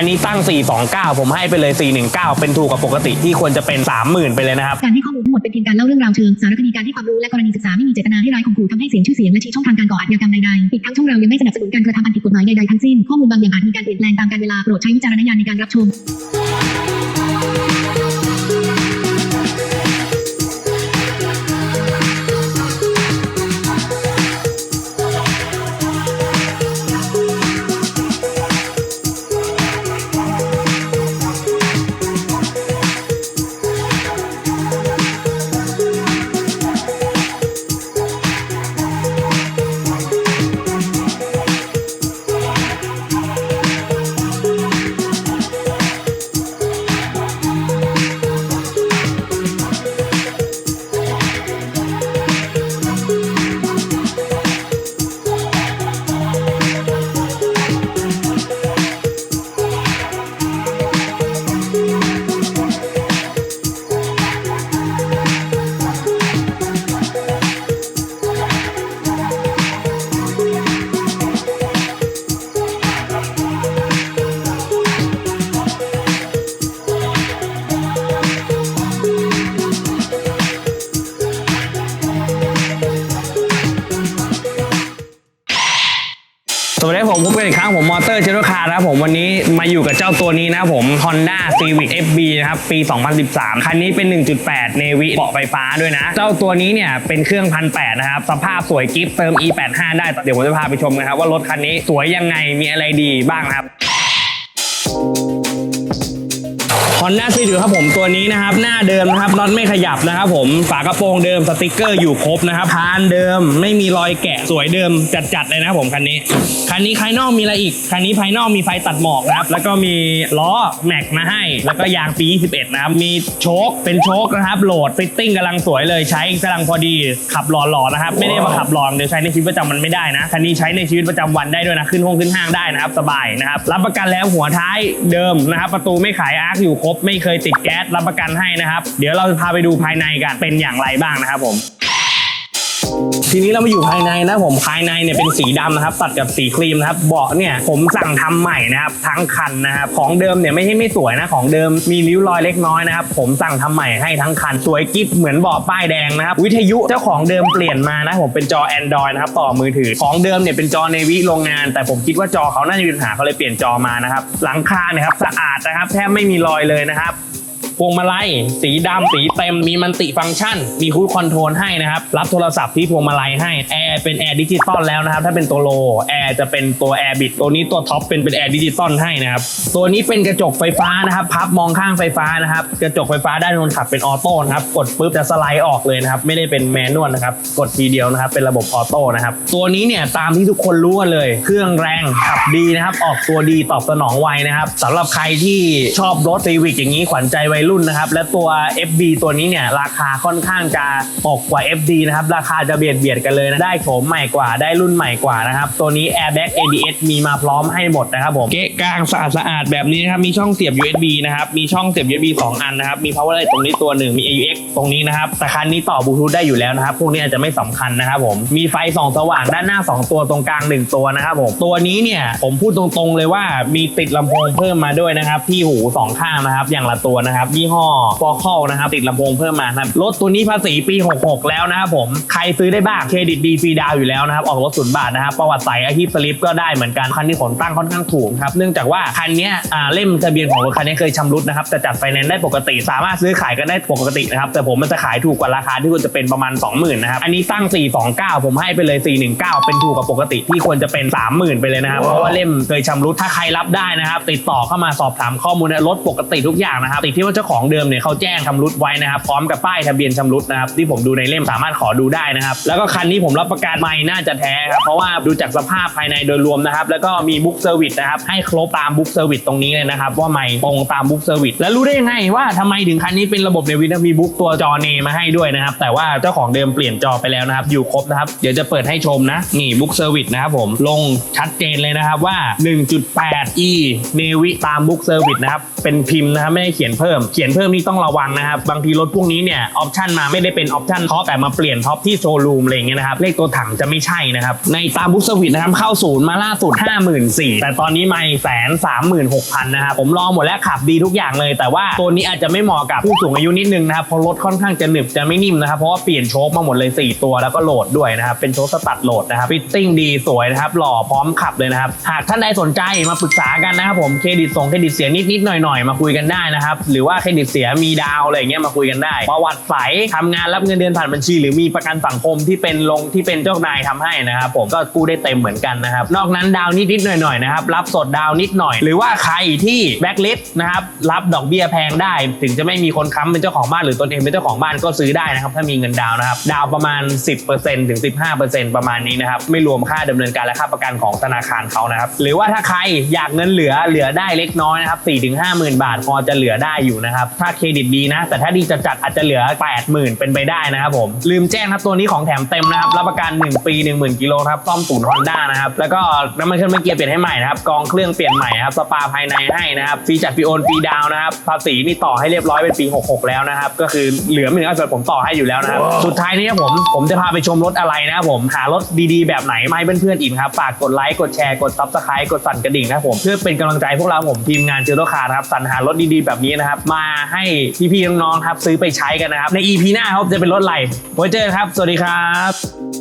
อันนี้ตั้ง 429 ผมให้ไปเลย 419 เป็นถูกกับปกติที่ควรจะเป็น 30,000 ไปเลยนะครับ การให้ข้อมูลทั้งหมดเป็นเพียงการเล่าเรื่องราวเชิงสารคดีการให้ความรู้และกรณีศึกษาไม่มีเจตนาให้ร้ายข่มขู่ทำให้เสียชื่อเสียงและชี้ช่องทางการก่ออาชญากรรมใดๆอีกทั้งช่องเรายังไม่สนับสนุนการกระทำอันผิดกฎหมายใดๆทั้งสิ้นข้อมูลบางอย่างอาจมีการเปลี่ยนแปลงตามกาลเวลาโปรดใช้วิจารณญาณในการรับชม สวัสดีครับผมพบกันอีกครั้งผมมอเตอร์เชโรคาร์นะครับผมวันนี้มาอยู่กับเจ้าตัวนี้นะครับผม Honda Civic FB นะครับปี 2013 คันนี้เป็น 1.8 เนวิเบาะไฟฟ้าด้วยนะ เจ้าตัวนี้เนี่ยเป็นเครื่องพันแนะครับ สภาพสวยกิฟต์เติม E85 ได้เดี๋ยวผมจะพาไปชมนะครับว่ารถคันนี้สวยยังไงมีอะไรดีบ้างครับ Honda Civic ครับผมตัวนี้นะครับ หน้าเดิมนะครับน็อตไม่ขยับนะครับผมฝากระโปรงเดิมสติกเกอร์อยู่ครบนะครับพานเดิมไม่มีรอยแกะสวยเดิมจัดๆเลยนะครับผมคันนี้คันนี้ภายนอกมีอะไรอีกคันนี้ภายนอกมีไฟตัดหมอกนะครับแล้วก็มีล้อแม็กมาให้ แล้วก็ยางปี 21 นะครับมีโชคเป็นโชคนะครับโหลดฟิตติ้งกำลังสวยเลยใช้กำลังพอดีขับหล่อๆนะครับไม่ได้มาขับหลองเดี๋ยวใช้ในชีวิตประจำวันไม่ได้นะคันนี้ใช้ในชีวิตประจำวันได้ด้วยนะขึ้นห้องขึ้นห้างได้นะครับสบายนะครับรับประกันแล้วหัวท้ายเดิมนะครับประตูไม่ขายอาร์คอยู่ครบไม่เคยติดแก๊สรับประกันให้นะครับ เดี๋ยวเราจะพาไปดูภายในกันเป็นอย่างไรบ้างนะครับผม ทีนี้เรามาอยู่ภายในนะผมภายในเนี่ยเป็นสีดำนะครับ ตัดกับสีครีมนะครับเบาะเนี่ยผมสั่งทำใหม่นะครับทั้งคันนะครับของเดิมเนี่ยไม่ใช่ไม่สวยนะของเดิมมีริ้วรอยเล็กน้อยนะครับผมสั่งทำใหม่ให้ทั้งคันสวยกิ๊บเหมือนเบาะป้ายแดงนะครับวิทยุเจ้าของเดิมเปลี่ยนมานะผมเป็นจอ Android นะครับต่อมือถือของเดิมเนี่ยเป็นจอในวิโรงงาน แต่ผมคิดว่าจอเขาน่าจะมีปัญหาเขาเลยเปลี่ยนจอมานะครับหลังคาเนี่ยครับสะอาดนะครับแทบไม่มีรอยเลยนะครับ พวงมาลัยสีดำสีเต็มมีมันติฟังก์ชัน มีคูดคอนโทรลให้นะครับ รับโทรศัพท์ที่พวงมาลัยให้แอร์เป็นแอร์ดิจิตอลแล้วนะครับ ถ้าเป็นตัวโลแอร์จะเป็นตัวแอร์บิดตัวนี้ตัวท็อปเป็นเป็นแอร์ดิจิตอลให้นะครับ ตัวนี้เป็นกระจกไฟฟ้านะครับ พับมองข้างไฟฟ้านะครับ กระจกไฟฟ้าด้านคนขับเป็นออโต้นะครับ กดปุ๊บจะสไลด์ออกเลยนะครับ ไม่ได้เป็นแมนนวลนะครับ กดทีเดียวนะครับ เป็นระบบออโต้นะครับ ตัวนี้เนี่ยตามที่ทุกคนรู้กันเลย เครื่องแรงขับดีนะครับ ออกตัวดีตอบสนองไวนะครับสำหรับใครที่ชอบรถซีวิกอย่างนี้ขวัญใจวัยรุ่นนะครับ และตัว FB ตัวนี้เนี่ยราคาค่อนข้างจะตกกว่า FD นะครับ ราคาจะเบียดเบียดกันเลยนะ ได้โฉมใหม่กว่าได้รุ่นใหม่กว่านะครับ ตัวนี้ Airbag ABS มีมาพร้อมให้หมดนะครับผม เกะกลางสะอาดสะอาดแบบนี้นะครับ มีช่องเสียบ USB นะครับ มีช่องเสียบ USB 2 อันนะครับ มี power light ตรงนี้ตัวหนึ่งมี AUX ตรงนี้นะครับ แต่คันนี้ต่อบลูทูธได้อยู่แล้วนะครับ พวกนี้อาจจะไม่สำคัญนะครับผม มีไฟส่องสว่างด้านหน้า 2 ตัวตรงกลาง 1 ตัวนะครับผม ตัวนี้เนี่ยผมพูดตรงๆเลยว่ามีติดลำโพงเพิ่มมาด้วยนะครับที่หูสองข้างนะครับอย่างละตัวนะครับยี่ห้อ f o c a l นะครับติดลำโพงเพิ่มมานะครับรถตัวนี้ภาษีปี 66 แล้วนะครับผมใครซื้อได้บ้างเครดิตดีฟรีดาวน์อยู่แล้วนะครับออกรถศูนย์บาทนะครับประวัติใสอาชีพสลิปก็ได้เหมือนกันคันนี้ขนตั้งค่อนข้างถูกครับเนื่องจากว่าคันเนี้ยอ่าเล่มทะเบียนของรถคันนี้เคยชำรุดนะครับแต่จัดไฟแนนซ์ได้ปกติ สามารถซื้อขายกันได้ปกตินะครับแต่ผมมันจะขายถูกกว่าราคาที่ควรจะเป็นประมาณ 20,000นะครับอันนี้ตั้ง 429 ผมให้ไปเลย 419 เป็นถูกกับปกติที่ควรจะเป็น 30,000 ไปเลยนะครับเพราะว่าเล่มเคยชำรุดถ้าใครรับได้นะครับติดต่อเข้ามาสอบถามข้อมูลในรถปกติทุกอย่างนะครับติดที่ว่าเจ้าของเดิมเนี่ยเขาแจ้งชำรุดไว้นะครับ พร้อมกับป้ายทะเบียนชำรุดนะครับที่ผมดูในเล่มสามารถขอดูได้นะครับ แล้วก็คันนี้ผมรับประกันไม่น่าจะแท้ครับเพราะว่าดูจากสภาพภายในโดยรวมนะครับ แล้วก็มีบุ๊กเซอร์วิสนะครับให้ครบตามบุ๊กเซอร์วิสตรงนี้เลยนะครับ ว่าไม่ตรงตามบุ๊กเซอร์วิสแล้วรู้ได้ยังไงว่าทำไมถึงคันนี้เป็นระบบในวินมีบุ๊กตัวจอเนมาให้ด้วยนะครับ แต่ว่าเจ้าของเดิมเปลี่ยนจอไปแล้วนะครับ อยู่ครบนะครับ เดี๋ยวจะเปิดให้ชมนะ นี่บุ๊กเซอร์วิสนะครับผม ลงชัดเจนเลยนะครับว่า 1.8 e เนวิตามบุ๊กเซอร์วิสนะครับ เป็นพิมพ์นะครับ ไม่ได้เขียนเพิ่มเขียนเพิ่มนี่ต้องระวังนะครับ บางทีรถพวกนี้เนี่ยออปชันมาไม่ได้เป็นออปชันท็อปแต่มาเปลี่ยนท็อปที่โชว์รูมอะไรเงี้ยนะครับเลขตัวถังจะไม่ใช่นะครับ ในตามบุ๊กสวิตนะครับเข้าศูนย์มาล่าสุด 54,000แต่ตอนนี้ไม่แสนสามหมื่นหกพันนะครับผมลองหมดแล้วขับดีทุกอย่างเลย แต่ว่าตัวนี้อาจจะไม่เหมาะกับผู้สูงอายุนิดนึงนะครับเพราะรถค่อนข้างจะหนึบจะไม่นิ่มนะครับเพราะว่าเปลี่ยนโชคมาหมดเลย 4 ตัวแล้วก็โหลดด้วยนะครับเป็นโชคสตัดโหลดนะครับฟิตติ้งดีสวยนะครับหล่อพร้อมขับเลยนะครับหากท่านใดสนใจมาปรึกษากันนะครับผมเครดิตส่งเครดิตเสียนิดๆหน่อยๆ มาคุยกันได้นะครับหรือว่าเครดิตเสียมีดาวอะไรเงี้ยมาคุยกันได้ ประวัติใสทำงานรับเงินเดือนผ่านบัญชี หรือมีประกันสังคมที่เป็นลงที่เป็นเจ้านายทำให้นะครับผมก็กู้ได้เต็มเหมือนกันนะครับ นอกนั้นดาวนิดนิดหน่อยหน่อยนะครับรับสดดาวนิดหน่อย หรือว่าใครที่แบ็กลิสนะครับรับดอกเบี้ยแพงได้ ถึงจะไม่มีคนค้ำเป็นเจ้าของบ้านหรือตนเองเป็นเจ้าของบ้านก็ซื้อได้นะครับถ้ามีเงินดาวนะครับดาวประมาณ 10%ถึง 15%ประมาณนี้นะครับไม่รวมค่าดำเนินการและค่าประกันของธนาคารเขานะครับหรือว่าถ้าใครอยากเงินเหลือเหลือได้เล็กน้อยนะครับ4-5 0,000 บาทพอจะเหลือได้อยู่นะครับ ถ้าเครดิตดีนะ แต่ถ้าดีจัดจัดๆอาจจะเหลือ 80,000 เป็นไปได้นะครับผม ลืมแจ้งครับตัวนี้ของแถมเต็มนะครับ รับประกัน 1 ปี 10,000 กิโลครับซ่อมศูนย์ฮอนด้านะครับ แล้วก็น้ำมันเครื่องเกียร์เปลี่ยนให้ใหม่นะครับ กองเครื่องเปลี่ยนใหม่นะครับ สปาภายในให้นะครับ ฟรีจัดฟรีโอนฟรีดาวน์นะครับ ภาษีนี่ต่อให้เรียบร้อยเป็นปี 66 แล้วนะครับ ก็คือเหลือไม่ถึงส่วนผมต่อให้อยู่แล้วนะครับ สุดท้ายนี้ผม ผมจะพาไปชมรถอะไรนะครับผม หารถดีๆ แบบไหนมาให้เพื่อนๆอีกครับ ฝากกดไลค์ กดแชร์ กดซับสไครต์กดสั่นกระดิ่งนะครับผม เพื่อเป็นกำลังใจพวกเราผมทีมงานเจอร์คาร์นะครับสรรหารถดีๆแบบนี้นะครับมาให้พี่ๆน้องๆครับซื้อไปใช้กันนะครับใน EP หน้าครับจะเป็นรถอะไรไว้เจอครับ สวัสดีครับ